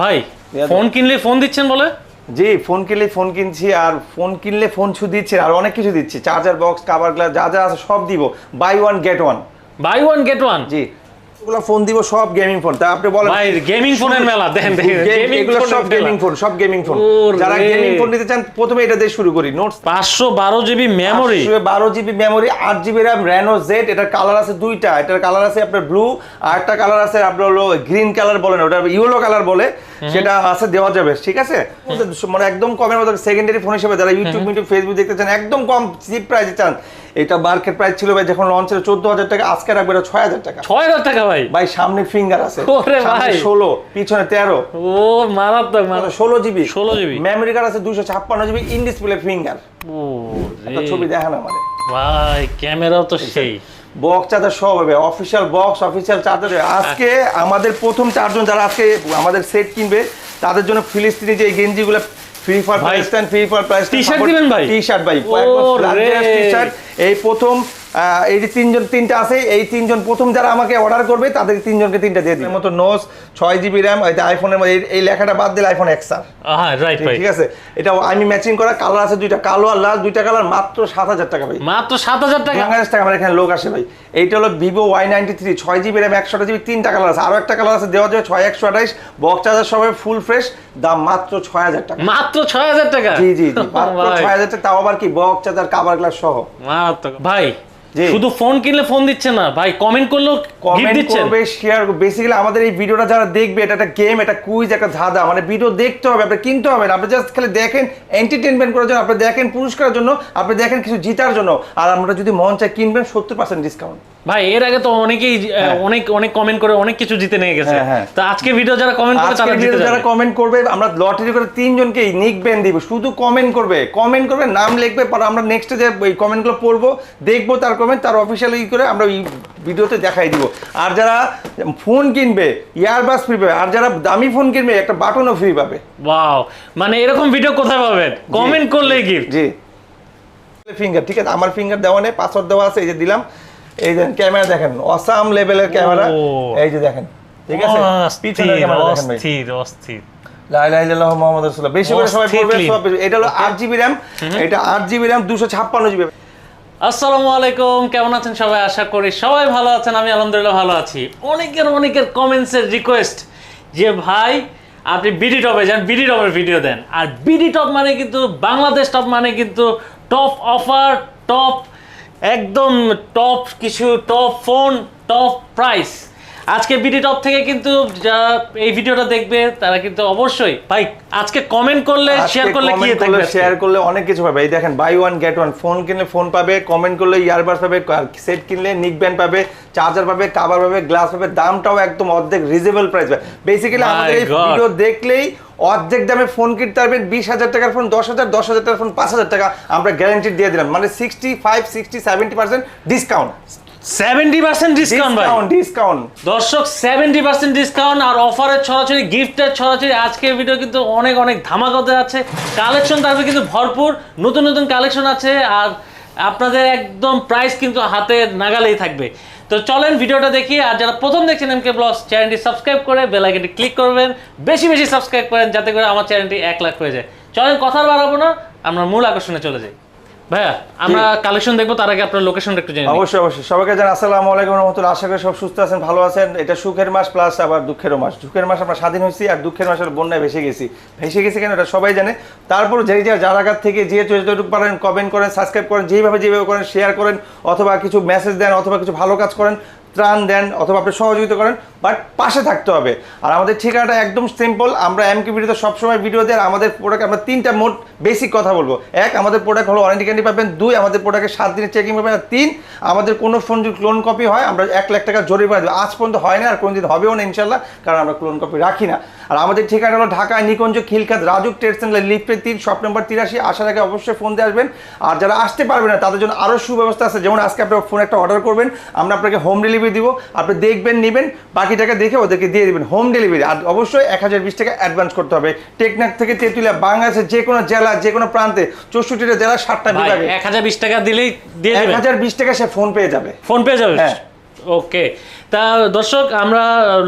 ভাই ফোন কিনলে ফোন দিচ্ছেন বলে? জি ফোন কিনলে ফোন কিনছি আর ফোন কিনলে ফোন ছু দিচ্ছে আর অনেক কিছু দিচ্ছি। চার্জার বক্স কাভার গ্লাস যা যা আছে সব দিব। Buy one get one buy one get one জি। ফোন দিব সব গেমিং ফোন তা আপনি বলেন। ভাই গেমিং ফোনের মেলা দেখেন দেখেন এগুলো সব গেমিং ফোন সব গেমিং ফোন যারা গেমিং ফোন নিতে চান প্রথমে এটা দিয়ে শুরু করি। নোটস পাঁচশো বারো জিবি মেমোরি বারো জিবি মেমোরি আট জিবি র্যাম র্যানো জেড এটার কালার আছে দুইটা। এটার কালার আছে আপনার ব্লু আর একটা কালার আছে আপনার হলো গ্রিন কালার বলেন ওটা ইয়েলো কালার বলে। সেটা আছে দেওয়া যাবে ঠিক আছে? মানে একদম কমের মতো সেকেন্ডারি ফোন হিসেবে যারা ইউটিউব ইউটিউব ফেসবুক দেখতে চান একদম কম চিপ প্রাইসে চান। এটা মার্কেট প্রাইস ছিল ভাই যখন লঞ্চ ছিল চোদ্দ হাজার টাকা আজকে রাখবে এটা ছয় হাজার টাকা। ছয় হাজার টাকা ভাই? ভাই সামনে ফিঙ্গার আছে। ওরে ভাই। ষোলো পিছনে তেরো। ও মারাত্মক মারাত্মক। ষোলো জিবি 16 GB মেমোরি কার্ড আছে দুশো ছাপ্পান্ন জিবি ইন ডিসপ্লে ফিঙ্গার ও। ছবি দেখান আমাদের। ভাই ক্যামেরাও তো সেই। বক্স চার্জার সব হবে অফিসিয়াল বক্স অফিসিয়াল চার্জার আজকে আমাদের প্রথম চারজন যারা আজকে আমাদের সেট কিনবে তাদের জন্য ফিলিস্তিনি যে গেঞ্জিগুলো ফ্রি ফর ভাই, price free for price T-shirt দিবেন ভাই? টি শার্ট ভাই ও রে। টি শার্ট এই প্রথম এই যে তিনজন তিনটা আছে এই তিনজন প্রথম যারা আমাকে অর্ডার করবে তাদের তিনজনকে তিনটা দিয়ে দিই মতো নোস ছয় জিবি র্যাম আইফোনের মধ্যে এই- লেখাটা বাদ দিলে আইফোন এক্স আর। হ্যাঁ রাইট ভাই। ঠিক আছে? এটা আমি ম্যাচিং করা কালার আছে দুইটা কালো আর লাল দুইটা কালার মাত্র সাত হাজার টাকা ভাই। মাত্র সাত হাজার টাকা? বাংলাদেশ থেকে আমার এখানে লোক আসে ভাই। এইটা হলো ভিভো ওয়াই নাইনটি থ্রি ছয় জিবি র্যাম একশো জিবি তিনটা কালার আছে। আরও একটা কালার আছে দেওয়া যাবে ছয় একশো আঠাইশ বক্স চার্জার সবাই ফুল ফ্রেশ দাম মাত্র ছয় হাজার টাকা। মাত্র ছয় হাজার টাকা? জি জি জি মাত্র ছয় হাজার টাকা। তাও আবার কি বক্স চার্জার কাভার গ্লাস সহ? মারাত্মক ভাই। শুধু ফোন কিনলে ফোন দিচ্ছে না ভাই কমেন্ট করলেও কমেন্ট দিচ্ছে করবে শেয়ার বেসিক্যালি আমাদের এই ভিডিওটা যারা দেখবে এটা একটা গেম এটা কুইজ একটা ধাঁধা। মানে ভিডিও দেখতে হবে আপনি কিনতে হবে না। আপনি জাস্ট খালি দেখেন এন্টারটেনমেন্ট করার জন্য আপনি দেখেন পুরস্কারের জন্য আপনি দেখেন কিছু জিতার জন্য। আর আমরা যদি মন চাই কিনবেন সত্তর পার্সেন্ট ডিসকাউন্ট ভাই এর আগে তো অনেকেই অনেক অনেক কমেন্ট করে অনেক কিছু জিতে নিয়ে গেছে। হ্যাঁ, হ্যাঁ। তো আজকে ভিডিও যারা কমেন্ট করে তারা জিতে যারা কমেন্ট করবে আমরা লটারি করে তিনজনকেই নিক ব্যান্ড দিব। শুধু কমেন্ট করবে কমেন্ট করবে নাম লিখবে পর আমরা নেক্সটে যে ওই কমেন্টগুলো পড়ব দেখব তার কমেন্ট তার অফিসিয়ালি করে আমরা এই ভিডিওতে দেখাই দিব। আর যারা ফোন কিনবে ইয়ারবাস ফ্রি পাবে আর যারা দামি ফোন কিনবে একটা বাটনও ফ্রি পাবে। ওয়াও মানে এরকম ভিডিও কোথায় পাবেন? কমেন্ট করলেই গিফট জি। ফিঙ্গার ঠিক আছে আমার ফিঙ্গার দেওয়া নেই পাসওয়ার্ড দেওয়া আছে এই যে দিলাম। এই যে ক্যামেরা দেখেন অসাম লেভেলের ক্যামেরা। এই যে দেখেন ঠিক আছে? পিছনের ক্যামেরা দেখেন ভাই। অস্থির অস্থির। লা ইলাহা ইল্লাল্লাহ মুহাম্মাদুর রাসূলুল্লাহ। বেশি করে সবাই অস্থির পড়বে clean। সব বেশি। এটা হলো আট জিবি র্যাম। এটা আট জিবি র্যাম দুশো ছাপ্পান্ন জিবি। আসসালামু আলাইকুম কেমন আছেন সবাই? আশা করি সবাই ভালো আছেন আমি আলহামদুলিল্লাহ ভালো আছি। অনেকের অনেকের কমেন্টসের রিকোয়েস্ট যে ভাই আপনি বিডি টপে যান বিডি টপের ভিডিও দেন। আর বিডি টপ মানে কিন্তু বাংলাদেশ টপ মানে কিন্তু টপ অফার টপ একদম টপ কিছু টপ ফোন টপ প্রাইস আজকে বিডি টপ থেকে কিন্তু যারা এই ভিডিওটা দেখবে তারা কিন্তু অবশ্যই ভাই আজকে কমেন্ট করলে শেয়ার করলে কি থাকবে? শেয়ার করলে অনেক কিছু পাবে। এই দেখেন buy one get one phone কিনলে ফোন পাবে কমেন্ট করলে ইয়ারবাস পাবে সেট কিনলে নিক ব্যান্ড পাবে চার্জার পাবে কাভার পাবে গ্লাস পাবে দামটাও একদম অর্ধেক রিজনেবল প্রাইস পাবে। বেসিক্যালি আমাদের এই ভিডিও দেখলেই অর্ধেক দামে ফোন কিনতে পারবেন বিশ হাজার টাকার ফোন দশ হাজার দশ হাজার টাকার ফোন পাঁচ হাজার টাকা আমরা গ্যারান্টি দিয়ে দিলাম। মানে sixty five sixty seventy percent discount 70% discount ভাই। ডিসকাউন্ট দর্শক সেভেন্টি পার্সেন্ট ডিসকাউন্ট আর অফারের ছড়াছড়ি গিফটের ছড়াছড়ি। আজকের ভিডিও কিন্তু অনেক অনেক ধামাকাতে আছে। কালেকশন থাকবে কিন্তু ভরপুর। নতুন নতুন কালেকশন আছে আর আপনাদের একদম প্রাইস কিন্তু হাতে নাগালেই থাকবে। তো চলেন ভিডিওটা দেখি আর যারা প্রথম দেখছেন এমকে ব্লগস চ্যানেলটি সাবস্ক্রাইব করে বেল আইকনটি ক্লিক করবেন। বেশি বেশি সাবস্ক্রাইব করেন যাতে করে আমার চ্যানেলটি এক লাখ হয়ে যায়। চলেন কথা বাড়াবো না আমরা মূল আকর্ষণে চলে যাই। ভাইয়া আমরা কালেকশন দেখব তার আগে আপনার লোকেশনটা একটু জেনে অবশ্যই অবশ্যই। সবাইকে জানাই আসসালামু আলাইকুম রহমতুল্লাহ। আশা করি সব সুস্থ আছেন ভালো আছেন। এটা সুখের মাস প্লাস আবার দুঃখেরও মাস। মাস আমরা স্বাধীন হয়েছি আর দুঃখের মাসের বন্যায় ভেসে গেছি। ভেসে গেছি কেন? এটা সবাই জানে। তারপর যেই যার থেকে যে যতটুকু পারেন কমেন্ট করেন সাবস্ক্রাইব করেন যেভাবে যেভাবে করেন শেয়ার করেন অথবা কিছু মেসেজ দেন অথবা কিছু ভালো কাজ করেন ত্রাণ দেন অথবা আপনি সহযোগিতা করেন বাট পাশে থাকতে হবে। আর আমাদের ঠিকানাটা একদম সিম্পল আমরা এমকে ভিডিওতে সবসময় ভিডিও দেয় আমাদের প্রোডাক্ট আমরা তিনটা মোট বেসিক কথা বলব। এক, আমাদের প্রোডাক্ট হলো ওয়ারেন্টি গ্যারান্টি পাবেন, দুই, আমাদের প্রোডাক্টের সাত দিনের চেকিং পাবেন, আর তিন, আমাদের কোনো ফোন যদি ক্লোন কপি হয়, আমরা এক লাখ টাকা জরিমানা দেবো। আজ পর্যন্ত হয় না, আর কোনোদিন হবেও না ইনশাল্লাহ কারণ আমরা ক্লোন কপি রাখি না। আর আমাদের ঠিকানা হলো ঢাকা, নিকুঞ্জ, খিলখাত, রাজুক ট্রেড সেন্টার লিফটের তিন শপ নম্বর তিরাশি, আসার আগে অবশ্যই ফোন দিয়ে আসবেন। আর যারা আসতে পারবে না, তাদের জন্য আরও সুব্যবস্থা আছে। যেমন আজকে আপনার ফোন একটা অর্ডার করবেন, আমরা আপনাকে হোম ডেলিভারি দিব আপনি দেখবেন নেবেন বাকি টাকা দেখে ওদেরকে দিয়ে দেবেন। হোম ডেলিভারি আর অবশ্যই এক হাজার বিশ টাকা অ্যাডভান্স করতে হবে। টেকনাক থেকে তেঁতুলিয়া বাংলাদেশের যে কোনো জেলা যে কোনো প্রান্তে চৌষট্টিটা জেলা ষাটটা ভাই বিভাগে। এক হাজার বিশ টাকা দিলেই এক হাজার বিশ টাকা সে ফোন পেয়ে যাবে। ফোন পেয়ে যাবে? হ্যাঁ। ওকে তা দর্শক আমরা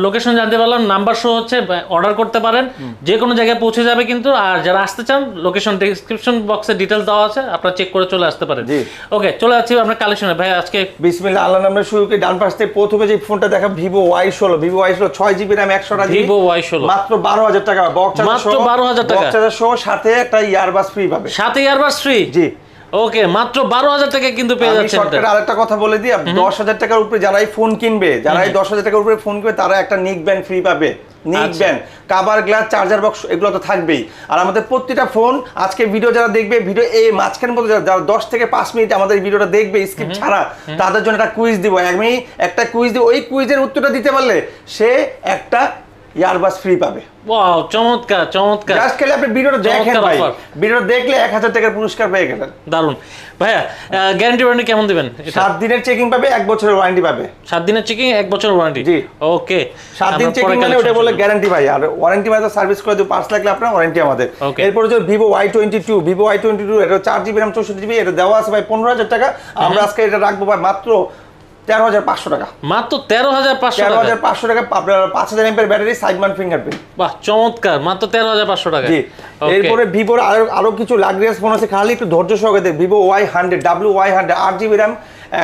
লোকেশন জানতে পারলাম নাম্বার শো হচ্ছে অর্ডার করতে পারেন। যে কোনো জায়গায় পৌঁছে যাবে কিন্তু আর যারা আসতে চান লোকেশন ডিসক্রিপশন বক্সে ডিটেলস দেওয়া আছে আপনারা চেক করে চলে আসতে পারেন। জি। ওকে চলে যাচ্ছি আমরা কালেকশনে ভাই আজকে বিসমিল্লাহ আল্লাহ নামে শুরু করি ডান পাশ থেকে প্রথমে যে ফোনটা দেখা ভিভো ওয়াই ষোলো ভিভো ওয়াই ষোলো ছয় জিবি র্যাম একশো জিবি ভিভো ওয়াই ষোলো মাত্র বারো হাজার টাকা। বক্স মাত্র 12,000 টাকা। বক্স সহ সাথে একটা ইয়ারবাস ফ্রি পাবে। সাথে ইয়ারবাস ফ্রি জি। ওকে মাত্র বারো হাজার টাকা কিন্তু পেয়ে যাচ্ছেন শর্টকাট এটা। আরেকটা কথা বলে দিই দশ হাজার টাকার উপরে যারাই ফোন কিনবে যারাই দশ হাজার টাকার উপরে ফোন কিনবে তারা একটা নিক ব্যান্ড ফ্রি পাবে। নিক আচ্ছা। Band cover glass charger box এগুলো তো থাকবেই। আর আমাদের প্রতিটা ফোন আজকে ভিডিও যারা দেখবে ভিডিও এই যারা- যারা দশ থেকে পাঁচ মিনিট আমাদের ভিডিওটা দেখবে স্কিপ ছাড়া তাদের জন্য একটা কুইজ দিব। আমি একটা কুইজ দিব ওই কুইজের উত্তরটা দিতে পারলে সে একটা ইয়ারবাস ফ্রি পাবে। ওয়াও চমৎকার চমৎকার। জাস্ট খেলে আপনি ভিডিওটা দেখেন ভাই। ভিডিওটা দেখলে এক হাজার টাকার পুরস্কার পেয়ে গেলেন। দারুণ ভাইয়া গ্যারান্টি ওয়ারেন্টি কেমন দিবেন এটা? সাত দিনের চেকিং পাবে এক বছরের ওয়ারেন্টি পাবে। সাত দিনের চেকিং এক বছর ওয়ারেন্টি জি। ওকে সাত দিন চেকিং মানে ওটা বলে গ্যারান্টি ভাই। আর ওয়ারেন্টি মানে সার্ভিস করে দেবো পাঁচ লাগলে আপনার ওয়ারেন্টি আমাদের। এরপর two Vivo Y twenty two এটা চার জিবি র্যাম চৌষট্টি জিবি এটা দেওয়া আছে ভাই পনেরো হাজার টাকা। আমরা আজকে এটা রাখব ভাই মাত্র তেরো হাজার পাঁচশো টাকা। মাত্র তেরো হাজার পাঁচশো তেরো হাজার পাঁচশো টাকা পাঁচ হাজার এমপের ব্যাটারি সাইডমান ফিঙ্গারপ্রিন্ট বাহ চমৎকার মাত্র তেরো হাজার পাঁচশো টাকা। জি. এরপরে ভিভোর আরও আরও কিছু লাক্সারিয়াস ফোন আছে খালি একটু ধৈর্য সহকারে দেখ। Vivo Y hundred W Y hundred আট জিবি র্যাম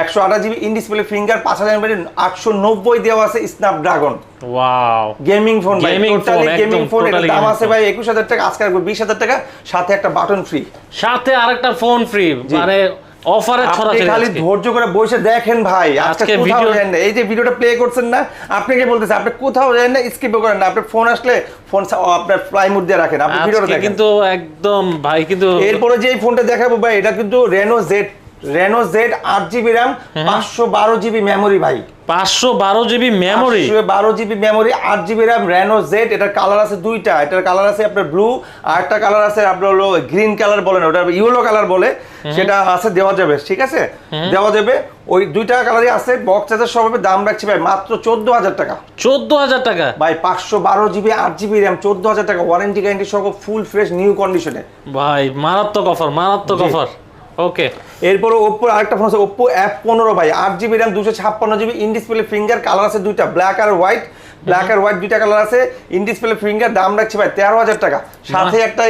একশো আঠাশ জিবি ইন ডিসপ্লে ফিঙ্গার পাঁচ হাজার এমপের আটশো নব্বই দেওয়া আছে স্ন্যাপড্রাগন ওয়াও গেমিং ফোন ভাই টোটালি গেমিং ফোন এর দাম আছে ভাই একুশ হাজার টাকা আজকে রাখব বিশ হাজার টাকা সাথে একটা বাটন ফ্রি সাথে আরেকটা ফোন ফ্রি মানে অফারে ছড়া খালি ধৈর্য করে বসে দেখেন ভাই আজকে না। এই যে ভিডিওটা প্লে করছেন না আপনাকে বলতেছে আপনি কোথাও যান না স্কিপ করেন না। আপনি ফোন আসলে ফোন আপনার ফ্লাই মুড দিয়ে রাখেন। আপনি ভিডিওটা দেখেন। কিন্তু একদম ভাই কিন্তু এরপরে যে ফোনটা দেখাবো ভাই এটা কিন্তু রেনো জেড রেনো জেড আট জিবি র্যাম পাঁচশো বারো জিবি মেমোরি ভাই। পাঁচশো বারো জিবি মেমোরি বারো জিবি মেমোরি আট জিবি র্যাম রেনো জেড এটার কালার আছে দুইটা। এটার কালার আছে আপনার ব্লু আর একটা কালার আছে আপনার হলো গ্রিন কালার বলেন ওটা ইয়েলো কালার বলে সেটা আছে দেওয়া যাবে ঠিক আছে? দেওয়া যাবে। ওই দুইটা কালারই আছে বক্স চার্জার সব দাম রাখছি ভাই মাত্র চোদ্দ হাজার টাকা। চোদ্দ হাজার টাকা? ভাই পাঁচশো বারো জিবি আট জিবি র্যাম চোদ্দ হাজার টাকা ওয়ারেন্টি গ্যারান্টি সহ ফুল ফ্রেশ নিউ কন্ডিশনে ভাই মারাত্মক অফার মারাত্মক। অফার ওকে এরপর ওপ্পোর আরেকটা ফোন আছে ওপ্পো এফ পনেরো ভাই আট জিবি র্যাম দুশো ছাপ্পান্ন GB in display finger colour আছে দুইটা ব্ল্যাক আর হোয়াইট ব্ল্যাক আর হোয়াইট দুইটা কালার আছে ইন ডিসপ্লে ফিঙ্গার দাম রাখছি ভাই তেরো হাজার টাকা সাথে একটা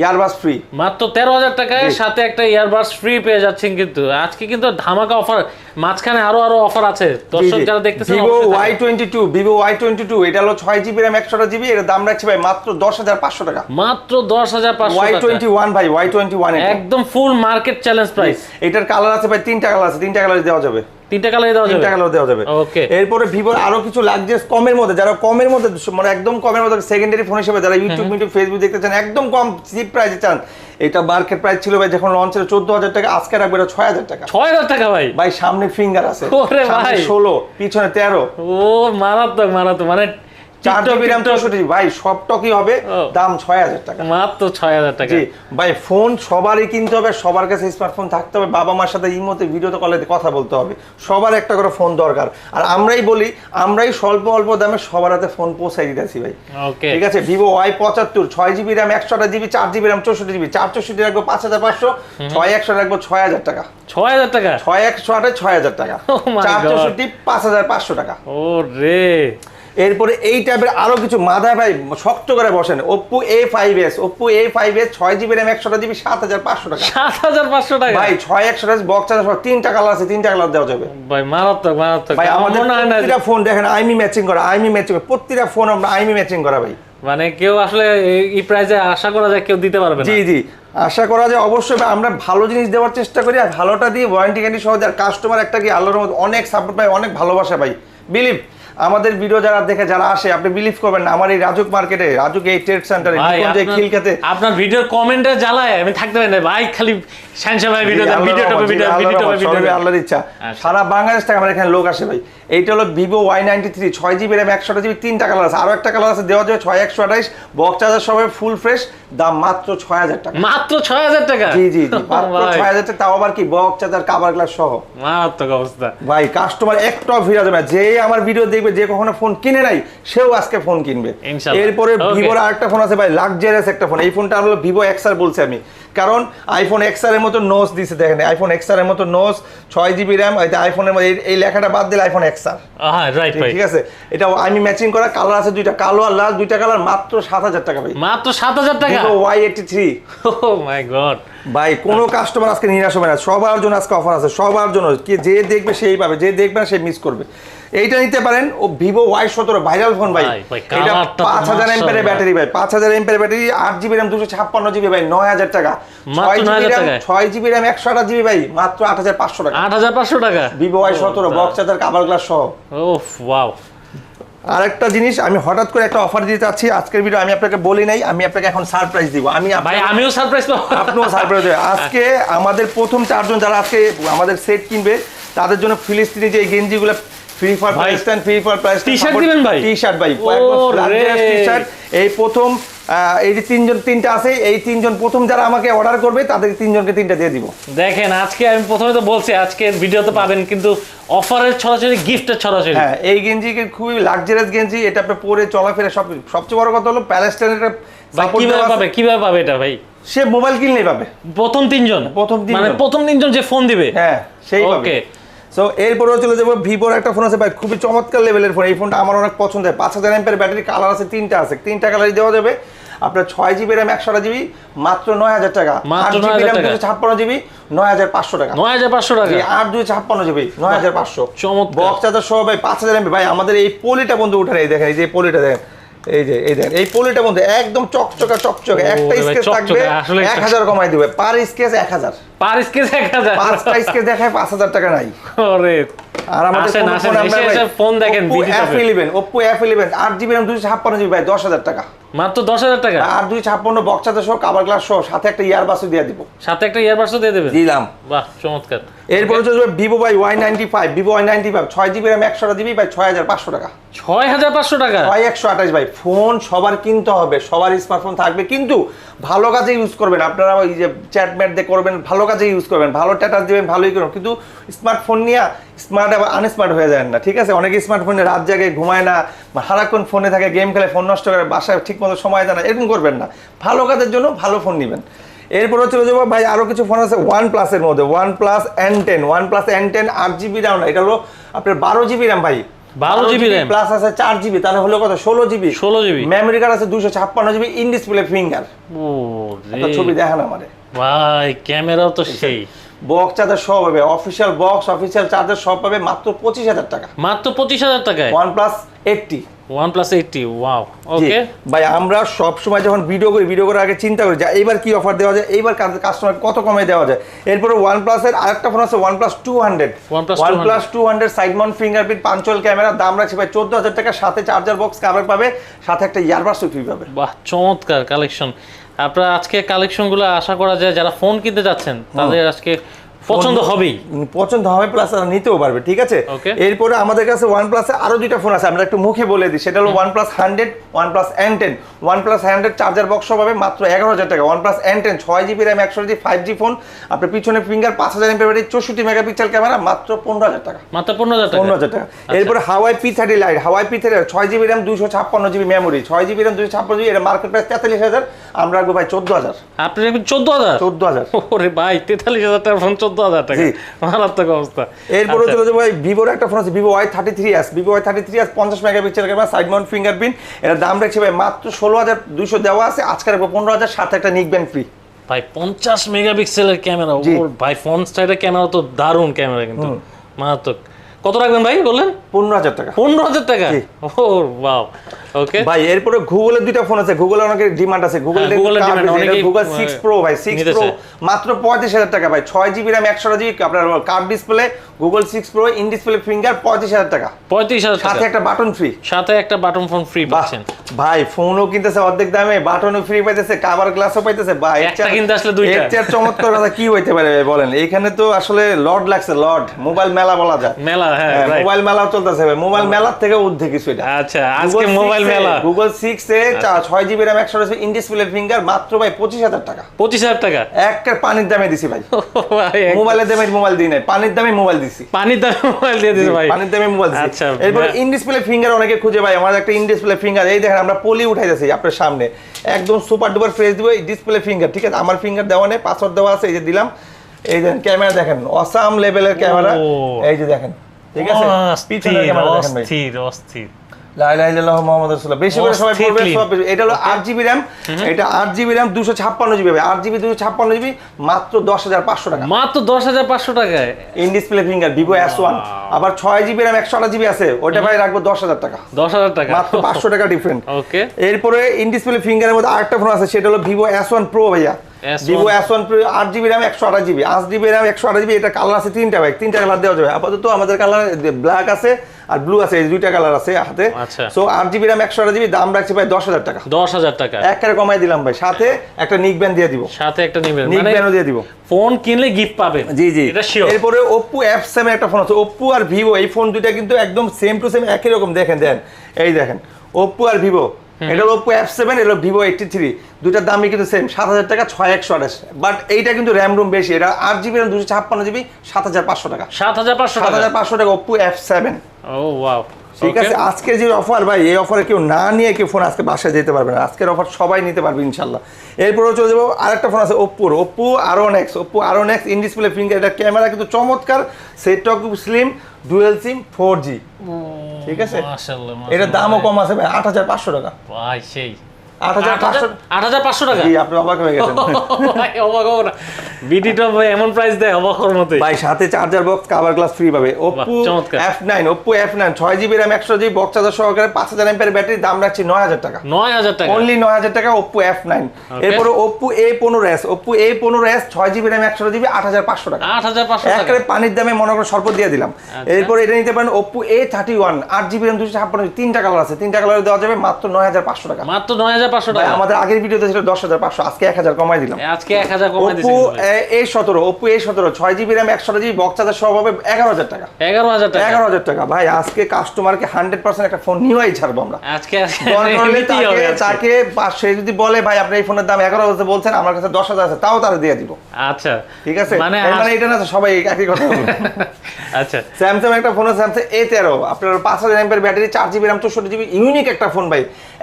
ইয়ারবাস ফ্রি মাত্র তেরো হাজার টাকায় সাথে একটা ইয়ারবাডস ফ্রি পেয়ে যাচ্ছেন কিন্তু। আজকে কিন্তু ধামাকা অফার মাঝখানে আরও আরও অফার আছে। দর্শক যারা দেখতেছেন Vivo Y twenty two Vivo Y twenty two এটা হলো ছয় জিবি র্যাম একশো জিবি এর দাম রাখছি ভাই মাত্র দশ হাজার পাঁচশো টাকা। মাত্র দশ হাজার পাঁচশো ওয়াই টোয়েন্টি ওয়ান ভাই ওয়াই টোয়েন্টি ওয়ান একদম ফুল মার্কেট চ্যালেঞ্জ প্রাইস এটার কালার আছে ভাই তিনটা কালার আছে তিনটা কালার দেওয়া যাবে। তিনটা কালারে দেওয়া যাবে? তিনটা কালার দেওয়া যাবে। Okay. এরপরে ভিভোর আরও কিছু লাক্সারিয়াস কমের মধ্যে যারা কমের মধ্যে মানে একদম কমের মধ্যে সেকেন্ডারি ফোন হিসেবে যারা ইউটিউব ইউটিউব ফেসবুক দেখতে চান একদম কম চিপ প্রাইসে চান এটা মার্কেট প্রাইস ছিল ভাই যখন লঞ্চ ছিল চোদ্দ হাজার টাকা আজকে রাখবে এটা ছয় হাজার টাকা। ছয় হাজার টাকা ভাই? ভাই সামনে ফিঙ্গার আছে। ষোলো পিছনে তেরো। ও মারাত্মক মারাত্মক মানে চার টিকটক, জিবি র্যাম টিকটক, চৌষট্টি ভাই সব টকই হবে। দাম ছয় হাজার টাকা। মাত্র ছয় হাজার টাকা। ভাই ফোন সবারই কিনতে হবে সবার কাছে স্মার্টফোন থাকতে হবে। বাবা মার সাথে ইমোতে ভিডিওতে কলে কথা বলতে হবে। সবার একটা করে ফোন দরকার। আর আমরাই বলি আমরাই স্বল্প অল্প দামে সবার হাতে ফোন পৌঁছাই দিতেছি ভাই। ঠিক আছে? ভিভো ওয়াই পঁচাত্তর ছয় জিবি র্যাম একশো আঠাশ জিবি চার জিবি র্যাম চৌষট্টি জিবি চার চৌষট্টি রাখব পাঁচ হাজার পাঁচশো ছয় একশো রাখব ছয় হাজার টাকা। ছয় হাজার টাকা? ছয় একশো আঠাশ ছয় হাজার টাকা। Oh চার চৌষট্টি পাঁচ হাজার পাঁচশো টাকা। ও রে এরপরে এই টাইপের আরও কিছু মাথা ভাই শক্ত করে বসেন। Oppo A five S Oppo A five S ছয় জিবি র্যাম একশোটা জিবি সাত হাজার পাঁচশো টাকা। সাত হাজার পাঁচশো টাকা? ভাই ছয় একশো বক্স চার্জার সহ তিনটা কালার আছে তিনটা কালার দেওয়া যাবে। ভাই মারাত্মক মারাত্মক। ভাই আমাদের প্রতিটা ফোন দেখেন আইমি ম্যাচিং করা আইমি ম্যাচিং প্রতিটা ফোন আমরা আইমি ম্যাচিং করা ভাই। মানে কেউ আসলে এই- প্রাইজে আশা করা যায় কেউ দিতে পারবে না। জি জি। আশা করা যায় অবশ্যই আমরা ভালো জিনিস দেওয়ার চেষ্টা করি আর ভালোটা দিয়ে ওয়ারেন্টি গ্যারান্টি সহ আর কাস্টমার একটা কি আল্লাহর অনেক সাপোর্ট পাই অনেক ভালোবাসা ভাই। বিলিভ আমাদের ভিডিও যারা দেখে যারা আসে আপনি বিলিভ করবেন না আমার এই রাজুক মার্কেটে রাজুক এই ট্রেড সেন্টারে যে খিলকাতে আপনার- ভিডিওর কমেন্টে জ্বালায় আমি থাকতে পারি না। ভাই খালি শ্যানশা ভাই ভিডিও ভিডিও টপে ভিডিও ভিডিও টপে ভিডিও আল্লাহর ইচ্ছা। আচ্ছা। সারা বাংলাদেশ থেকে আমার এখানে লোক আসে ভাই। এইটা হলো ভিভো ওয়াই নাইনটি থ্রি ছয় জিবি র্যাম একশো জিবি তিনটা কালার আছে। আরও একটা কালার আছে দেওয়া যাবে ছয় একশো আঠাইশ। বক্স চার্জার সবাই ফুল ফ্রেশ দাম মাত্র ছয় হাজার টাকা। মাত্র ছয় হাজার টাকা? জি জি জি মাত্র ছয় হাজার টাকা। তাও আবার কি বক্স চার্জার কাভার গ্লাস সহ? মারাত্মক অবস্থা। ভাই কাস্টমার একটাও ভিড় যাবে যে আমার ভিডিও দেখবে যে কখনো ফোন কিনে নাই সেও আজকে ফোন কিনবে। এরপরে. ভিভোর আরেকটা ফোন আছে ভাই লাক্সারিয়াস একটা ফোন এই ফোনটা হলো ভিভো এক্সআর বলছি আমি। কারণ আইফোন এক্সআর এর মতো নোস দিছে দেখেন আইফোন এক্সআর এর মতো নোস ছয় জিবি র্যাম আইফোনের মধ্যে এই- লেখাটা বাদ দিলে আইফোন এক্সআর হ্যাঁ রাইট ঠিক আছে? এটা আমি ম্যাচিং করা কালার আছে দুইটা কালো আর লাল দুইটা কালার মাত্র সাত হাজার টাকা ভাই। মাত্র সাত হাজার টাকা? Y eighty three oh my god ভাই কোনো কাস্টমার আজকে নিরাশ হবে না সবার জন্য আজকে অফার আছে সবার জন্য। কি যে দেখবে সেই পাবে যে দেখবে না সে মিস করবে। এইটা নিতে পারেন। ও ভিভো ওয়াই সতেরো ভাইরাল ফোন ভাই। এটা পাঁচ হাজার এমপের। ব্যাটারি ভাই পাঁচ হাজার এমপের ব্যাটারি আট জিবি র্যাম দুশো ছাপ্পান্ন জিবি ভাই নয় হাজার টাকা। ছয় জিবি 9,000 র্যাম ছয় জিবি র্যাম একশো আঠাশ জিবি ভাই মাত্র আট হাজার পাঁচশো টাকা। আট হাজার পাঁচশো টাকা? ভিভো ওয়াই সতেরো বক্স চার্জার কাভার গ্লাস সহ। Oh wow. আরেকটা জিনিস আমি হঠাৎ করে একটা অফার দিতে চাচ্ছি। আজকের ভিডিও আমি আপনাকে বলি নাই আমি আপনাকে এখন সারপ্রাইজ দিব। আমি ভাই আমিও সারপ্রাইজ পাবো। আপনিও সারপ্রাইজ আজকে আমাদের প্রথম চারজন যারা আজকে আমাদের সেট কিনবে তাদের জন্য ফিলিস্তিনি যে গেঞ্জিগুলো ফ্রি ফর ভাই, price free for price T-shirt দিবেন ভাই? টি শার্ট ভাই টি শার্ট এই প্রথম এই যে তিনজন তিনটা আছে এই তিনজন প্রথম যারা আমাকে অর্ডার করবে তাদের তিনজনকে তিনটা দিয়ে দিব। দেখেন আজকে আমি প্রথমে তো বলছি আজকের ভিডিওতে পাবেন কিন্তু অফারের ছড়াছড়ি গিফটের ছড়াছড়ি হ্যাঁ এই গেঞ্জি খুবই লাক্সারিয়াস গেঞ্জি এটা আপনি পরে চলাফেরা সব সবচেয়ে বড় কথা হলো প্যালেস্টাইনের ভাই কীভাবে পাবে কীভাবে পাবে এটা ভাই? সে মোবাইল কিনলেই পাবে। প্রথম তিনজন? প্রথম তিনজন। মানে প্রথম তিনজন যে ফোন দিবে? হ্যাঁ সেই ওকে সো এরপরে চলে যাব ভিভোর একটা ফোন আছে ভাই খুবই চমৎকার লেভেলের ফোন এই ফোনটা আমার অনেক পছন্দ হয় পাঁচ হাজার এমপের ব্যাটারি কালার আছে তিনটা আছে। তিনটা কালারই দেওয়া যাবে। আপনার ছয় জিবি র্যাম একশো জিবি মাত্র নয় হাজার টাকা। আট জিবি র্যাম দুশো ছাপ্পান্ন জিবি নয় হাজার পাঁচশো টাকা। নয় হাজার পাঁচশো টাকা। আট দুই ছাপ্পান্ন জিবি নয় হাজার পাঁচশো। চমৎকার। বক্স চার্জার সহ ভাই পাঁচ হাজার এমবি ভাই আমাদের এই পলিটা বন্ধু উঠে এই দেখেন এই যে পলিটা দেখেন। এই যে এই দেখেন এই পলিটা বন্ধু একদম চকচকা চকচকে। একটা স্কেচ থাকবে চকচকে, আসলে এক হাজার কমাই দিবে। পার স্কেচ এক হাজার। পার স্কেচ এক হাজার? পাঁচটা স্কেচ দেখায় পাঁচ হাজার টাকা নাই। আর আমাদের আসেন, কোনো আসেন, ফোন আমরা এসে ভাই, এসে ফোন দেখেন, F11 Oppo F11 আট জিবি র্যাম ছাপ্পান্ন ভাই দশ হাজার টাকা। মাত্র দশ হাজার টাকা? আর দুই ছাপ্পান্ন বক্সাতে সহ কাবার গ্লাস সহ সাথে একটা ইয়ারবাসও দিয়ে দিব। সাথে একটা ইয়ারবাডসও দিয়ে দেবেন? দিলাম। বাহ চমৎকার। এরপরে হচ্ছে Vivo Y ninety five Vivo Y ninety five ছয় জিবি র্যাম একশো জিবি ভাই ছয় হাজার পাঁচশো টাকা। ছয় হাজার পাঁচশো টাকা? ছয় একশো আঠাশ ভাই ফোন সবার কিনতে হবে, সবার স্মার্টফোন থাকবে। কিন্তু ভালো কাজে ইউজ করবেন, আপনারা ওই যে চ্যাট ম্যাট দিয়ে করবেন, ভালো কাজে ইউজ করবেন, ভালো ট্যাটাস দেবেন, ভালোই করবেন। কিন্তু স্মার্টফোন নিয়ে স্মার্ট আবার আনস্মার্ট হয়ে যায় না, ঠিক আছে? অনেকে স্মার্টফোনে রাত জাগে ঘুমায় না সারাক্ষণ ফোনে থাকে গেম খেলে ফোন নষ্ট করে, বাসায় ঠিক মতো সময় দেয় না, এরকম করবেন না। ভালো কাজের জন্য ভালো ফোন নেবেন। এরপরে চলে যাব ভাই, আরও কিছু ফোন আছে ওয়ান প্লাসের মধ্যে OnePlus N ten OnePlus N ten আট জিবি র্যাম এটা হলো আপনার বারো জিবি র্যাম ভাই। 12 জিবি RAM প্লাস আছে চার জিবি তাহলে হলো কত? ষোলো জিবি ষোলো জিবি মেমোরি কার্ড আছে দুশো ছাপ্পান্ন জিবি ইন ডিসপ্লে ফিঙ্গার ও ছবি দেখান আমারে। ভাই ক্যামেরাও তো সেই। বক্স চার্জার সব পাবে। অফিসিয়াল বক্স অফিসিয়াল চার্জার সব পাবে মাত্র পঁচিশ হাজার টাকা। মাত্র পঁচিশ হাজার টাকায়? OnePlus eighty plus eighty wow okay ভাই আমরা সব সময় যখন ভিডিও করি ভিডিও করার আগে চিন্তা করি যে এইবার কি অফার দেওয়া যায় এইবার কাস্টমার কত কমে দেওয়া যায়। এরপরে ওয়ান প্লাসের আরেকটা ফোন আছে OnePlus one 200 plus two hundred side mount fingerprint punch hole camera দাম রাখছে ভাই চোদ্দ হাজার টাকা সাথে চার্জার বক্স কাভার পাবে সাথে একটা ইয়ারবাস ফ্রি পাবে। বাহ চমৎকার কালেকশন আপনারা আজকে কালেকশনগুলো আশা করা যায় যারা ফোন কিনতে যাচ্ছেন তাদের আজকে পছন্দ হবেই। পছন্দ হবে প্লাস নিতেও পারবে ঠিক আছে? এরপরে আমাদের কাছে ওয়ান প্লাসে আরও দুইটা ফোন আছে আমরা একটু মুখে বলে দিই। সেটা হলো OnePlus hundred OnePlus N ten OnePlus hundred charger box পাবে মাত্র এগারো হাজার টাকা। ওয়ান প্লাস এন টেন ছয় জিবি র্যাম একশো জিবি ফাইভ জি ফোন আপনার পিছনে ফিঙ্গার পাঁচ হাজার এমপি ব্যাটারি চৌষট্টি মেগাপিক্সেল ক্যামেরা মাত্র পনেরো হাজার টাকা। মাত্র পনেরো হাজার টাকা। পনেরো হাজার টাকা। এরপরে Huawei P thirty lite Huawei P thirty ছয় জিবি র্যাম দুশো ছাপ্পান্ন জিবি মেমোরি ছয় জিবি র্যাম দুশো ছাপ্পান্ন জিবি এটা মার্কেট প্রাইস তেতাল্লিশ হাজার। আমরা রাখব ভাই চোদ্দ হাজার। আপনি চোদ্দ হাজার? চোদ্দ হাজার। ওরে ভাই তেতাল্লিশ হাজার টাকা ফোন চোদ্দ হাজার টাকা। মারাত্মক অবস্থা। এরপরে আচ্ছা। চলে ভাই ভিভোর একটা ফোন আছে Vivo Y thirty three S Vivo Y thirty three S পঞ্চাশ megapixel camera side mount fingerprint এর দাম রাখছে ভাই মাত্র ষোলো হাজার দুশো দেওয়া আছে আজকে পনেরো হাজার সাথে একটা নিকবেন ফ্রি ভাই পঞ্চাশ মেগাপিক্সেলের ক্যামেরা। ওর ভাই ফোন স্টাইলের ক্যামেরা তো দারুণ ক্যামেরা কিন্তু। মারাত্মক। কত রাখবেন ভাই বললেন? পনেরো হাজার টাকা। পনেরো হাজার টাকা। ও বাও ওকে ভাই এরপরে গুগলের দুইটা ফোন আছে। গুগলের অনেকের ডিমান্ড আছে। গুগল হ্যাঁ, Google এর demand, অনেকেই, গুগল আহ, সিক্স প্রো ভাই সিক্স নিতেছে। প্রো মাত্র পঁয়ত্রিশ হাজার টাকা ভাই। ছয় জিবি র্যাম একশো জিবি আপনার display Google six pro in display finger পঁয়ত্রিশ হাজার টাকা। পঁয়ত্রিশ হাজার সাথে একটা বাটন ফ্রি সাথে একটা বাটন ফোন ফ্রি পাচ্ছেন। ভাই ফোনও কিনতেছে অর্ধেক দামে বাটনও ফ্রি পাইতেছে কাভার গ্লাসও পাইতেছে। এর একটা কিনতে আসলে দুইটা। চেয়ে চমৎকার কথা কি হইতে পারে ভাই বলেন। এইখানে তো আসলে লর্ড লাগছে লর্ড মোবাইল মেলা বলা যায়। মেলা হ্যাঁ হ্যাঁ, মোবাইল মেলাও চলতেছে ভাই। মোবাইল মেলার থেকে ঊর্ধ্বে কিছু এটা। আচ্ছা আজকে মোবাইল মেলা। গুগল সিক্স এ ছয় জিবি র্যাম একশো ইন ডিসপ্লে ফিঙ্গার মাত্র ভাই পঁচিশ হাজার টাকা। পঁচিশ হাজার টাকা? একটা পানির দামে দিছি ভাই। ভাই, মোবাইলের দামে মোবাইল দিই নাই পানির দামে মোবাইল দিছি। পানির দামে মোবাইল দিয়ে দিছে ভাই? পানির দামে মোবাইল দিছি। আচ্ছা, এরপর ইন ডিসপ্লে ফিঙ্গার অনেকে খুঁজে ভাই আমার একটা ইন ডিসপ্লে ফিঙ্গার এই দেখেন আমরা পলি উঠাই যাচ্ছি আপনার সামনে। একদম সুপার ডুপার ফ্রেশ দিব এই ডিসপ্লে ফিঙ্গার ঠিক আছে? আমার ফিঙ্গার দেওয়া নেই পাসওয়ার্ড দেওয়া আছে এই যে দিলাম। এই দেখেন ক্যামেরা দেখেন অসাম লেভেলের ক্যামেরা। এই যে দেখেন ঠিক আছে? পিছনের ক্যামেরা দেখেন ভাই। অস্থির অস্থির। বেশি করে সবাই পড়বে এটা হলো আট জিবি র্যাম এটা আট জিবি র্যাম দুশো ছাপ্পান্ন জিবি আট জিবি দুশো ছাপ্পান্ন জিবি মাত্র দশ হাজার পাঁচশো টাকা। মাত্র দশ হাজার পাঁচশো টাকায়? In display finger Vivo S one আবার ছয় জিবি র্যাম একশো আট জিবি আছে। ওটা ভাই রাখব দশ হাজার টাকা। দশ হাজার টাকা। মাত্র পাঁচশো টাকা ডিফারেন্ট ওকে এরপরে ইন ডিসপ্লে ফিঙ্গারের মধ্যে আরেকটা ফোন আছে সেটা হলো ভিভো এস ওয়ান প্রো ভাইয়া। S1 Vivo S one pro আট জিবি র্যাম একশো আঠাশ জিবি আট জিবি র্যাম একশো আঠাশ জিবি এটা কালার আছে তিনটা ভাই। তিনটা কালার দেওয়া যাবে। আপাতত আমাদের কালার ব্ল্যাক আছে আর ব্লু আছে এই দুইটা কালার আছে হাতে। আচ্ছা। সো আট জিবি র্যাম একশো আঠাশ জিবি দাম রাখছি ভাই দশ হাজার টাকা। দশ হাজার টাকা। এক কারে কমাই দিলাম ভাই। সাথে একটা নিক ব্যান্ড দিয়ে দিব। সাথে একটা নিক মানে ব্যান্ডও দিয়ে দিব। ফোন কিনলে গিফট পাবেন। জি জি। এটা শিওর এরপরে ওপ্পো এফ সেভেন একটা ফোন আছে। ওপ্পো আর ভিভো এই ফোন দুইটা কিন্তু একদম সেম টু সেম একই রকম। দেখেন দেন এই দেখেন। ওপ্পো আর ভিভো এটা হলো ওপ্পো এফ সেভেন এটা ভিভো এইটটি থ্রি দুটার দামই কিন্তু সেম সাত হাজার টাকা ছয় একশো আঠাশ। বাট এইটা কিন্তু র্যাম রুম বেশি। এটা আট জিবি দুশো ছাপ্পান্ন জিবি সাত হাজার পাঁচশো টাকা। সাত হাজার পাঁচশো সাত হাজার পাঁচশো টাকা ওপ্পো এফ সেভেন ও ওয়াও ঠিক আছে আজকে যে অফার ভাই এই অফারে কেউ না নিয়ে কেউ ফোন আজকে বাসায় যেতে পারবে না। আজকের অফার সবাই নিতে পারবে ইনশাল্লাহ। এরপরেও চলে যাব আরেকটা ফোন আছে ওপ্পোর ওপ্পো আরও নেক্স ওপ্পো আরও নেক্স ইন ডিসপ্লে ফিঙ্গার এটা ক্যামেরা কিন্তু চমৎকার সেটটা খুব slim dual SIM four G ঠিক আছে? এটার দামও কম আছে ভাই আট হাজার পাঁচশো টাকা। ভাই সেই। আট হাজার পাঁচশো আট হাজার পাঁচশো টাকা? জি আপনি অবাক গেছেন। ভাই, অবাক হব না। বিডি টপ ভাই এমন প্রাইস দেয় অবাক হওয়ার মতোই। ভাই সাথে charger box cover glass free পাবে। Oppo F nine Oppo F nine ছয় জিবি র্যাম একশো জিবি বক্স চার্জার সহকারে পাঁচ হাজার এমপের ব্যাটারি দাম রাখছি নয় হাজার টাকা। নয় হাজার টাকা? অনলি নয় হাজার টাকা ওপ্পো এফ নাইন এরপরে ওপ্পো এ পনেরো এস এ পনেরো এস ছয় জিবি র্যাম একশো জিবি আট হাজার পাঁচশো টাকা। আট হাজার পাঁচশো একেবারে পানির দামে মনে করো শরবত দিয়ে দিলাম। এরপর এটা নিতে পারেন ওপ্পো এ থার্টি ওয়ান আট জিবি র্যাম দুশো ছাপ্পান্ন তিনটা কালার আছে। তিনটা কালার দেওয়া যাবে মাত্র নয় হাজার পাঁচশো টাকা। মাত্র নয় হাজার পাঁচশো ভাই, টাকা। আমাদের আগের ভিডিওতে ছিল দশ হাজার পাঁচশো আজকে এক হাজার কমাই দিলাম। আজকে এক হাজার কমাই ওপ্পো এ সতেরো ছয় জিবি র্যাম একশো জিবি বক্স চার্জার সহ হবে এগারো হাজার টাকা। এগারো হাজার টাকা। এগারো হাজার টাকা। ভাই আজকে কাস্টমারকে হান্ড্রেড পার্সেন্ট একটা ফোন নিয়েই ছাড়বো আমরা। আজকে তাকে আজকে। সে যদি বলে ভাই আপনি এই ফোনের দাম এগারো হাজার বলছেন আমার কাছে দশ হাজার আছে তাও তারা দিয়ে দিব। আচ্ছা। ঠিক আছে? মানে মানে এটা না সবাই একই কথা আচ্ছা। স্যামসাং একটা ফোন আছে স্যামসাং এ তেরো। আপনার পাঁচ হাজার এমপের ব্যাটারি চার জিবি র্যাম চৌষট্টি জিবি ইউনিক একটা ফোন ভাই।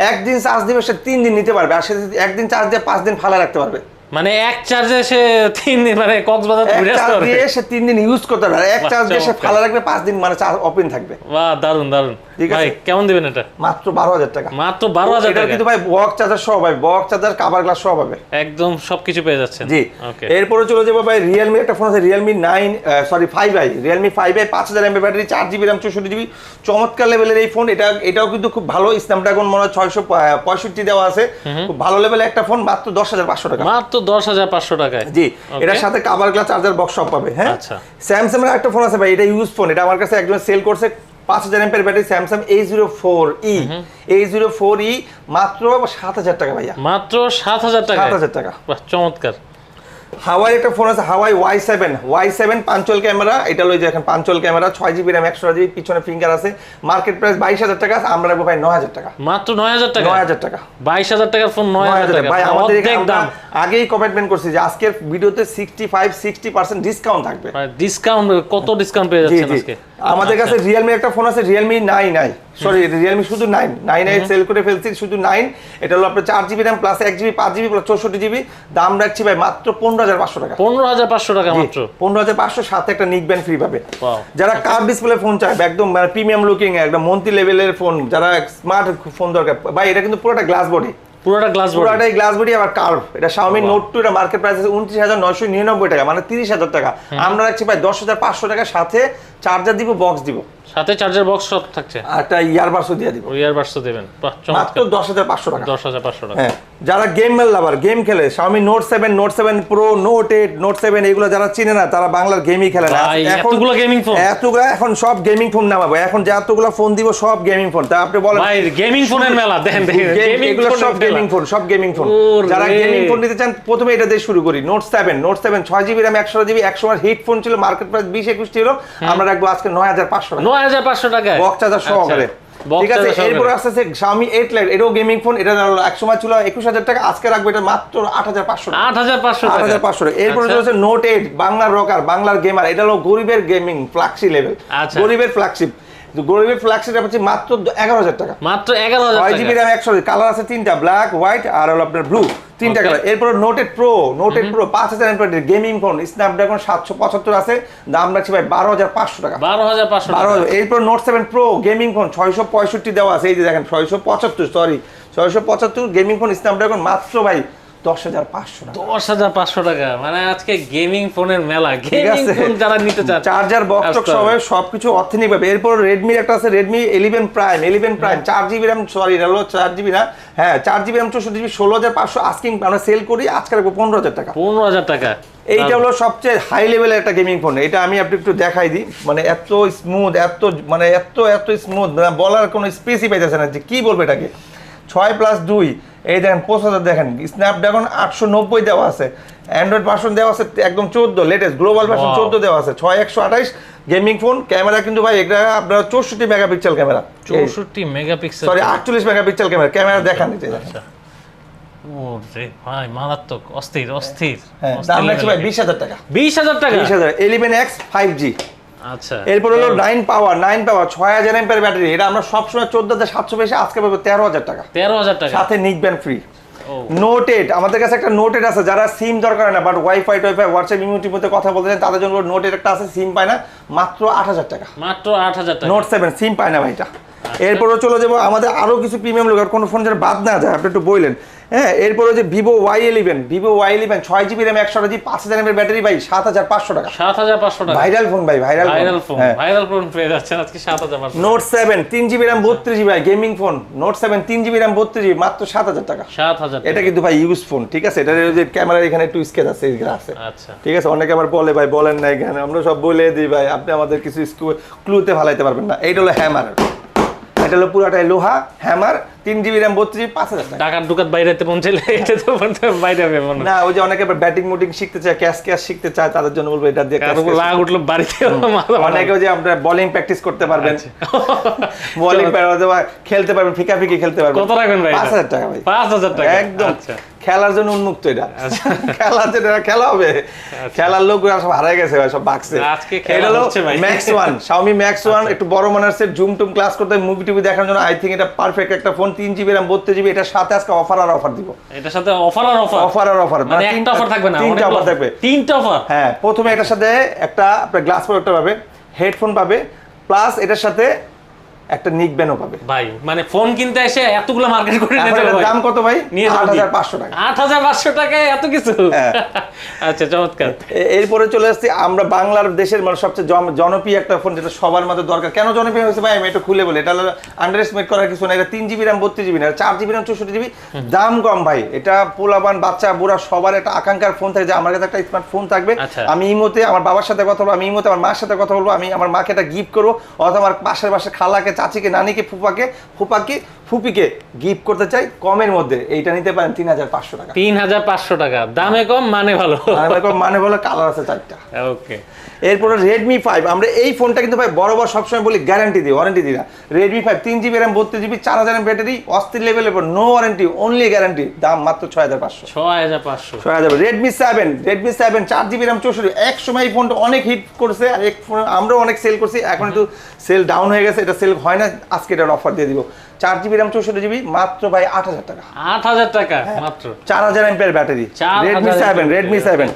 একদিন চার্জ দিবে সে তিন দিন নিতে পারবে আর সে একদিন চার্জ দিয়ে পাঁচ দিন ফালা রাখতে পারবে। মানে এক চার্জে সে তিন দিন মানে কক্সবাজার ঘুরে আসতে পারবে সে তিন দিন ইউজ করতে পারে এক চার্জ দিয়ে সে ফালা রাখবে পাঁচ দিন মানে চার্জ ওপেন থাকবে। বাহ দারুণ দারুণ ঠিক আছে। ভাই কেমন দিবেন এটা? মাত্র বারো হাজার টাকা। মাত্র বারো হাজার এটা টাকা? কিন্তু ভাই বক্স চার্জার সহ ভাই বক্স চার্জার কাভার গ্লাস সহ পাবে। একদম সবকিছু পেয়ে যাচ্ছেন। জি। ওকে এরপরে চলে যাব ভাই রিয়েলমি একটা ফোন আছে সরি ব্যাটারি চমৎকার লেভেলের এই ফোন এটা এটাও কিন্তু খুব ভালো স্ন্যাপড্রাগন মনে হয় ছয়শো পঁয়ষট্টি দেওয়া আছে। খুব ভালো লেভেলের একটা ফোন মাত্র দশ হাজার পাঁচশো টাকা। মাত্র দশ হাজার পাঁচশো টাকায়। জি এটার সাথে কাভার গ্লাস চার্জার বক্স সব পাবে হ্যাঁ? আচ্ছা। এর একটা ফোন আছে ভাই এটা ইউজ ফোন এটা আমার কাছে একজন সেল করছে পাঁচ হাজার এমপের battery Samsung A zero four E A zero four E মাত্র সাত হাজার টাকা ভাইয়া। মাত্র সাত হাজার টাকা সাত হাজার টাকা। চমৎকার। হাওয়াই একটা ফোন আছে Huawei Y seven Y seven punch hole camera এটা লই যে এখন পাঞ্চল ক্যামেরা ছয় জিবি র্যাম একশো জিবি পিছনে ফিঙ্গার আছে। মার্কেট প্রাইস বাইশ হাজার টাকা আমরা রাখব ভাই নয় হাজার টাকা। মাত্র নয় হাজার টাকা? নয় হাজার টাকা। বাইশ হাজার টাকার ফোন নয় হাজার টাকা। ভাই আমাদের এখানে দাম। আগেই কমিটমেন্ট করছি যে আজকের ভিডিওতে sixty five sixty percent discount থাকবে ডিসকাউন্ট কত ডিসকাউন্ট পেয়ে যাচ্ছেন আজকে? আমাদের কাছে রিয়েলমি একটা ফোন আছে রিয়েলমি নাই আই সরি রিয়েলমি শুধু নাইন নাইন আই সেল করে ফেলছি শুধু নাইন এটা হলো আপনার চার জিবি র্যাম প্লাস এক জিবি পাঁচ জিবি প্লাস চৌষট্টি জিবি দাম রাখছি ভাই মাত্র পনেরো হাজার পাঁচশো টাকা। পনেরো হাজার পাঁচশো টাকা মাত্র? পনেরো হাজার পাঁচশো সাথে একটা নিক ব্যান্ড ফ্রি পাবে। যারা কার ডিসপ্লে ফোন চায় একদম প্রিমিয়াম লুকিং একদম মন্ত্রী লেভেলের ফোন যারা স্মার্ট ফোন দরকার। ভাই এটা কিন্তু পুরোটা গ্লাস বডি পুরোটা গ্লাস বোর্ড পুরোটাই গ্লাস বডি আবার কার্ভ এটা Xiaomi নোট টু এটা মার্কেট প্রাইস আছে উনত্রিশ হাজার নয়শো নিরানব্বই টাকা মানে তিরিশ হাজার টাকা। আমরা রাখছি ভাই দশ হাজার পাঁচশো টাকা সাথে চার্জার দিব বক্স দিব। সাথে চার্জার বক্স সব থাকছে। আর একটা ইয়ারবাসও দিয়ে দিব। ওই ইয়ারবাডসও দেবেন। মাত্র দশ হাজার পাঁচশো টাকা। দশ হাজার পাঁচশো টাকা। হ্যাঁ যারা গেম লাভার গেম খেলে Xiaomi note seven note seven pro note eight note seven এগুলো যারা চিনে না তারা বাংলার গেমই খেলে না। এতগুলো gaming phone? এতগুলো এখন সব গেমিং ফোন নামাবো। এখন যে এতগুলো ফোন দিব সব গেমিং ফোন তা আপনি বলেন। ভাই গেমিং ফোনের মেলা। দেখেন দেখেন গেমিং এগুলো সব গেমিং ফোন সব গেমিং ফোন যারা গেমিং ফোন নিতে চান প্রথমে এটা দিয়ে শুরু করি। নোট সেভেন নোট সেভেন ছয় জিবি র্যাম একশো জিবি একশো হিট ফোন ছিল মার্কেট প্রাইস বিশ একুশ ছিল। আমরা রাখব আজকে নয় হাজার পাঁচশো নয় হাজার পাঁচশো টাকা বক চার্জার আচ্ছা। সহকারে। ঠিক আছে charger আসতেছে Xiaomi 8 Lite এটাও গেমিং ফোন এটা এক সময় ছিল একুশ হাজার টাকা আজকে রাখব এটা মাত্র এরপরে আচ্ছা। চলেছে নোট এইট বাংলার রকার বাংলার গেমার এটা হলো গরিবের গেমিং ফ্লাক্সি লেভেল আচ্ছা। গরিবের ফ্ল্যাগশিপ গরিবের ফ্ল্যাগশিপ হচ্ছে মাত্র এগারো হাজার টাকা। মাত্র এগারো হাজার ছয় জিবি র্যাম একশো কালার আছে তিনটা ব্ল্যাক হোয়াইট আর হলো আপনার ব্লু তিনটা কালার এরপর নোটেড প্রো নোটেড প্রো পাঁচ হাজার এমপ্লয়েড গেমিং ফোন স্ন্যাপড্রাগন সাতশো পঁচাত্তর আছে দাম রাখছি ভাই বারো হাজার পাঁচশো টাকা। বারো হাজার পাঁচশো বারো হাজার এরপর note seven pro gaming phone ছয়শো পঁয়ষট্টি দেওয়া আছে এই যে দেখেন ছয়শো পঁচাত্তর সরি ছয়শো পঁচাত্তর গেমিং ফোন স্ন্যাপড্রাগন মাত্র ভাই দশ হাজার পাঁচশো টাকা। দশ হাজার পাঁচশো টাকা। মানে আজকে গেমিং ফোনের মেলা। গেমিং ফোন যারা নিতে চান চার্জার বক্স সবকিছু পাবে। এরপর একটা আছে Redmi eleven prime eleven prime চার জিবি র্যাম সরি হলো চার জিবি হ্যাঁ চার জিবি র্যাম চৌষট্টি জিবি ষোলো হাজার পাঁচশো আস্কিং আমরা সেল করি আজকে রাখব পনেরো হাজার টাকা। পনেরো হাজার টাকা। এইটা হলো সবচেয়ে হাই লেভেলের একটা গেমিং ফোন এটা আমি আপনি একটু দেখাই দিই। মানে এত স্মুথ এত মানে এত এত স্মুথ বলার কোনো স্পেসই পাইতেছে না যে কি বলব এটাকে। ছয় প্লাস দুই এই দেখেন প্রসেসর দেখেন স্ন্যাপড্রাগন আটশো নব্বই দেওয়া আছে অ্যান্ড্রয়েড ভার্সন দেওয়া আছে একদম চোদ্দ লেটেস্ট গ্লোবাল ভার্সন চোদ্দ দেওয়া আছে ছয় একশো আঠাইশ গেমিং ফোন ক্যামেরা কিন্তু ভাই এটা আপনার চৌষট্টি মেগাপিক্সেল ক্যামেরা চৌষট্টি মেগাপিক্সেল সরি আটচল্লিশ মেগাপিক্সেল ক্যামেরা ক্যামেরা দেখান আচ্ছা। ভাই মারাত্মক অস্থির অস্থির। হ্যাঁ দাম রাখছি ভাই বিশ হাজার টাকা। বিশ হাজার টাকা? বিশ হাজার এলিভেন এক্স ফাইভ জি আচ্ছা। এরপর হলো নাইন পাওয়ার নাইন পাওয়ার ছয় হাজার এমপের ব্যাটারি এটা আমরা সবসময় চোদ্দ হাজার সাতশো বেশি আজকে পাবো তেরো হাজার টাকা। তেরো হাজার টাকা। সাথে নিক ব্যান্ড ফ্রি ও। নোট এইট আমাদের কাছে একটা নোট আছে যারা সিম দরকার না but wifi to wifi WhatsApp ইমিউনিটির মধ্যে কথা বলতে চান তাদের জন্য নোট একটা আছে সিম পায় না মাত্র আট হাজার টাকা। মাত্র আট হাজার টাকা। নোট সেভেন সিম পায় না ভাইটা এরপরে চলে যাব আমাদের আরও কিছু প্রিমিয়াম লোক আর কোনো ফোন যেন বাদ না যায় আপনি একটু বললেন। হ্যাঁ এরপরে যে Vivo Y eleven Vivo Y eleven ছয় জিবি র্যাম একশো জিবি পাঁচ হাজার এমএর ব্যাটারি ভাই সাত হাজার পাঁচশো টাকা। সাত হাজার পাঁচশো টাকা। ভাইরাল ফোন ভাই ভাইরাল ভাইরাল ফোন হ্যাঁ। ভাইরাল ফোন পেয়ে যাচ্ছেন আজকে সাত হাজার পাঁচশো নোট সেভেন তিন জিবি র্যাম বত্রিশ GB gaming phone note seven তিন জিবি র্যাম বত্রিশ জিবি মাত্র সাত হাজার টাকা। সাত হাজার এটা কিন্তু ভাই ইউজ ফোন ঠিক আছে? ওই যে ক্যামেরার এখানে একটু স্কেচ আছে আছে আচ্ছা। ঠিক আছে? অনেকে আবার বলে ভাই বলেন না এখানে আমরা সব বলে দিই ভাই আপনি আমাদের কিছু ক্লুতে ভালাইতে পারবেন না। এইটা হলো হ্যামার এটা হলো পুরাটাই লোহা হ্যামার তিন জিবি র্যাম বত্রিশ পাঁচ হাজার ডুকাত বাইরেতে পৌঁছলে এটা তো বাইরে হবে মনে না ওই যে অনেকে ব্যাটিং মুটিং শিখতে চায় ক্যাশ ক্যাশ শিখতে চায় তাদের জন্য বলব এটা দিয়ে রাগ উঠল বাড়িতে অনেকে যে আপনার বোলিং প্র্যাকটিস করতে পারবেন। আচ্ছা। বোলিং খেলতে পারবেন ফিকাফিকি খেলতে পারবেন। কত রাখবেন ভাই পাঁচ হাজার টাকা ভাই। পাঁচ হাজার টাকা। একদম। আচ্ছা। খেলার জন্য উন্মুক্ত এটা। খেলা যেটা খেলা হবে। খেলার লোক সব হারাই গেছে ভাই, সব বাক্সে আজকে খেলা হচ্ছে ভাই। Max one Xiaomi Max one একটু বড় মানের সেট জুম টুম ক্লাস করতে মুভি টুভি দেখার জন্য আই থিঙ্ক এটা পারফেক্ট একটা ফোন তিন জিবি র্যাম বত্রিশ জিবি এটার সাথে আজকে অফার আর অফার দিব। এটার সাথে অফার আর অফার অফার আর অফার মানে তিনটা অফার থাকবে না তিনটা অফার থাকবে। তিনটা অফার হ্যাঁ প্রথমে এটার সাথে একটা আপনার গ্লাস প্রোডাক্টটা পাবে হেডফোন পাবে প্লাস এটার সাথে একটা নিক ব্যানও পাবে। ভাই মানে ফোন কিনতে এসে এতগুলো মার্কেট করে এখন নিতে হবে দাম কত ভাই? নিয়ে আট যাব হাজার পাঁচশো টাকা। আট হাজার পাঁচশো টাকায় এত কিছু? হ্যাঁ। আচ্ছা চমৎকার। এরপরে চলে আসছি আমরা বাংলার দেশের মানে সবচেয়ে জনপ্রিয় একটা ফোন যেটা সবার মধ্যে দরকার। কেন জনপ্রিয় হয়েছে ভাই? আমি খুলে বলি। এটা আন্ডার এস্টিমেট করার কিছু না এটা তিন জিবি র্যাম বত্রিশ জিবি না। চার জিবি র্যাম চৌষট্টি জিবি দাম কম ভাই। এটা পোলাবান বাচ্চা বুড়া সবার একটা আকাঙ্ক্ষার ফোন থাকে যে আমার কাছে একটা স্মার্ট ফোন থাকবে। আচ্ছা। আমি ইমোতে আমার বাবার সাথে কথা বলব আমি ইমোতে আমার মার সাথে কথা বলব আমি আমার মাকে একটা গিফট করব অথবা আমার পাশের পাশে খালাকে চাচিকে নানিকে ফুপাকে ফুপাকে ফুপিকে গিফট করতে চাই কমের মধ্যে। এইটা নিতে পারেন তিন হাজার পাঁচশো টাকা। তিন হাজার পাঁচশো টাকা। দামে কম মানে ভালো। কম মানে ভালো কালার আছে চারটা। ওকে এরপরে রেডমি ফাইভ আমরা এই ফোনটা কিন্তু ভাই বরাবর সবসময় বলি গ্যারান্টি দিই ওয়ারেন্টি দিই না। রেডমি ফাইভ তিন জিবি র্যাম বত্রিশ জিবি চার হাজার ব্যাটারি অস্থির লেভেলের পর নো ওয়ারেন্টি অনলি গ্যারান্টি দাম মাত্র ছয় হাজার পাঁচশো। ছয় হাজার পাঁচশো। ছয় হাজার রেডমি সেভেন রেডমি সেভেন চার জিবি র্যাম চৌষট্টি এক সময় এই ফোনটা অনেক হিট করছে আর এক ফোন আমরাও অনেক সেল করছি এখন একটু সেল ডাউন হয়ে গেছে এটা সেল হয় না আজকে এটার অফার দিয়ে দিব। চার জিবি র্যাম চৌষট্টি জিবি মাত্র ভাই আট হাজার টাকা। আট হাজার টাকা মাত্র। চার হাজার এমপের battery Redmi seven Redmi seven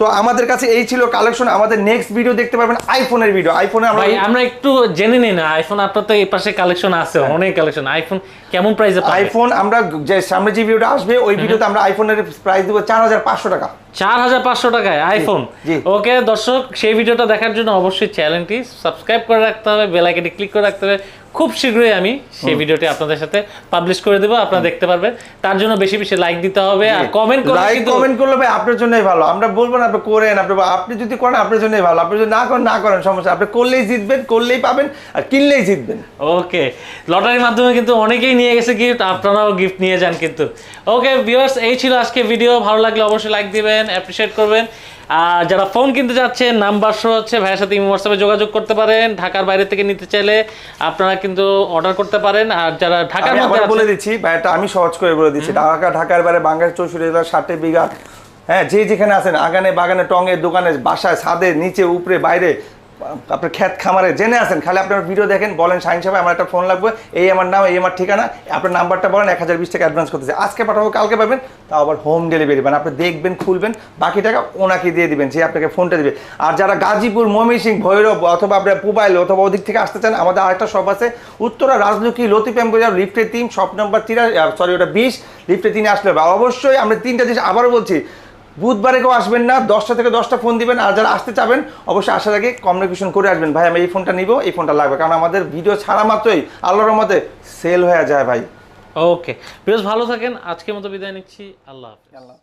তো আমাদের কাছে এই ছিল কালেকশন আমাদের নেক্সট ভিডিও দেখতে পারবেন আইফোনের ভিডিও আইফোনে আমরা আমরা একটু জেনে নিই না আইফোন আপনার তো এই পাশে কালেকশন আছে হ্যাঁ। অনেক কালেকশন আইফোন কেমন প্রাইসে আইফোন আমরা যে সামনে যে ভিডিওটা আসবে ওই ভিডিওতে আমরা আইফোনের প্রাইস দিব চার হাজার পাঁচশো টাকা। চার হাজার পাঁচশো টাকায় আইফোন। ওকে দর্শক সেই ভিডিওটা দেখার জন্য অবশ্যই চ্যানেলটি সাবস্ক্রাইব করে রাখতে হবে বেল আইকনটি ক্লিক করে রাখতে হবে। খুব শীঘ্রই আমি সেই ভিডিওটি আপনাদের সাথে পাবলিশ করে দেবো আপনারা দেখতে পারবেন। তার জন্য বেশি বেশি লাইক দিতে হবে আর কমেন্ট করে লাইক কমেন্ট করলে ভাই আপনার জন্যই ভালো। আমরা বলব না আপনি করেন আপনি আপনি যদি করেন আপনার জন্যই ভালো। আপনি যদি না করেন না করেন সমস্যা। আপনি করলেই জিতবেন করলেই পাবেন আর কিনলেই জিতবেন। ওকে লটারির মাধ্যমে কিন্তু অনেকেই নিয়ে গেছে গিফট আপনারাও গিফট নিয়ে যান কিন্তু। ওকে ভিউয়ার্স এই ছিল আজকে ভিডিও ভালো লাগলে অবশ্যই লাইক দিবেন। করবেন অ্যাপ্রিসিয়েট করবেন। আর যারা ফোন কিনতে চাচ্ছেন নাম্বার শো হচ্ছে ভাইয়ের সাথে হোয়াটসঅ্যাপে যোগাযোগ করতে পারেন। ঢাকার বাইরে থেকে নিতে চাইলে আপনারা কিন্তু অর্ডার করতে পারেন। আর যারা ঢাকার মধ্যে বলে দিচ্ছি ভাইয়াটা আমি সহজ করে বলে দিচ্ছি। ঢাকা ঢাকার বাইরে বাংলাদেশ চৌষট্টি জেলা ষাটে বিঘা। হ্যাঁ যে যেখানে আছেন আগানে বাগানে টঙে দোকানে বাসায় ছাদে নিচে উপরে বাইরে আপনার খ্যাত খামারে জেনে আসেন খালি আপনার ভিডিও দেখেন, বলেন সাইন সাহেব, আমার একটা ফোন লাগবে, এই আমার নাম, এই আমার ঠিকানা, আপনার নাম্বারটা বলেন, এক হাজার বিশ টাকা অ্যাডভান্স করতেছে আজকে পাঠাবো, কালকে পাবেন, তাও আবার হোম ডেলিভারি মানে আপনি দেখবেন, খুলবেন, বাকি টাকা ওনাকে দিয়ে দিবেন, যে আপনাকে ফোনটা দিবে। আর যারা গাজীপুর ময়মনসিং ভৈরব, অথবা আপনার পুবাইল, অথবা ওদিক থেকে আসতে চান, আমাদের আরেকটা শপ আছে, উত্তরা রাজলক্ষ্মী লতিপ্যাম বাজার লিফটের তিন শপ নম্বর তিরা সরি ওটা বিশ লিফটে তিনে আসলে। অবশ্যই আমরা তিনটা জিনিস আবারও বলছি বুধবারে কেউ আসবেন না দশটা থেকে দশটা ফোন দিবেন আর যারা আসতে চাবেন অবশ্যই আসার আগে কমিউনিকেশন করে আসবেন। ভাই আমি এই ফোনটা নিব এই ফোনটা লাগবে কারণ আমাদের ভিডিও ছাড়া মাত্রই আল্লাহর মতে সেল হয়ে যায় ভাই। ওকে বেশ ভালো থাকেন আজকের মতো বিদায় নিচ্ছি আল্লাহ হাফেজ। আল্লাহ